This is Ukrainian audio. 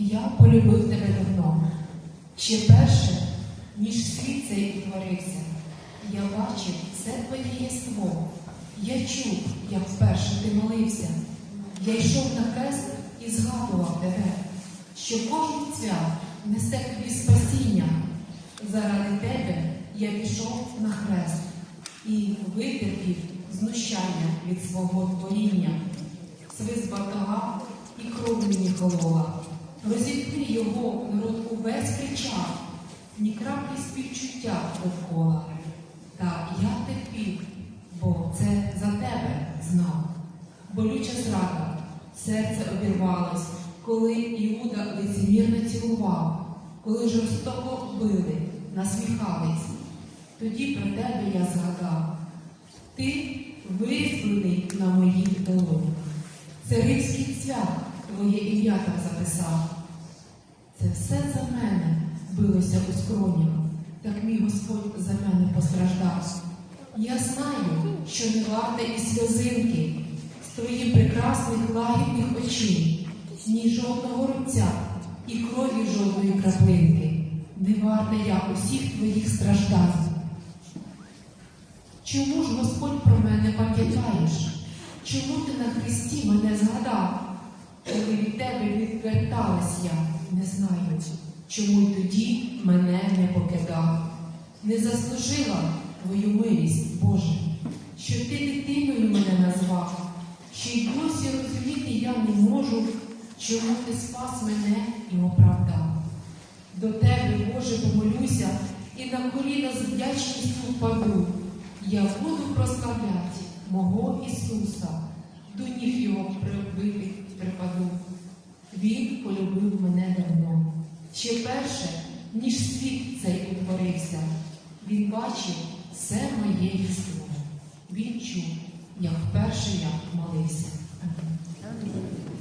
Я полюбив тебе давно. Ще перше, ніж світ цей утворився, я бачив все твоє єство. Я чув, як вперше ти молився. Я йшов на хрест і згадував тебе, що кожен цвят несе тобі спасіння. Заради тебе я пішов на хрест і витерпів знущання від свого творіння. Свист батога і кров мені колола. Розіткни його, народ увесь кричав, ні краплі співчуття довкола. Та я терпів, бо це за тебе знав. Болюча зрада, серце обірвалось, коли Іуда лицемірно цілував, коли жорстоко били, насміхались. Тоді про тебе я згадав. Ти визволений на моїх долонях. Це римський цвях, твоє записав. Це все за мене билося у скронях, так мій Господь за мене постраждав. Я знаю, що не варте і сльозинки з твоїх прекрасних лагідних очей, ні жодного рубця і крові жодної краплинки. Не варта я усіх твоїх страждань. Чому ж Господь про мене пам'ятаєш? Чому ти на Христі мене згадав? Відверталась я, не знаю, чому й тоді мене не покидав. Не заслужила твою милість, Боже, що ти дитиною мене назвав, ще й досі розуміти я не можу, чому ти спас мене і оправдав. До тебе, Боже, помолюся і на коліна з вдячністю впаду. Я буду прославляти мого Ісуса, до ніг Його припаду. Він полюбив мене давно. Ще перше, ніж світ цей утворився, він бачив все моє єство. Він чув, як вперше я молився. Амінь.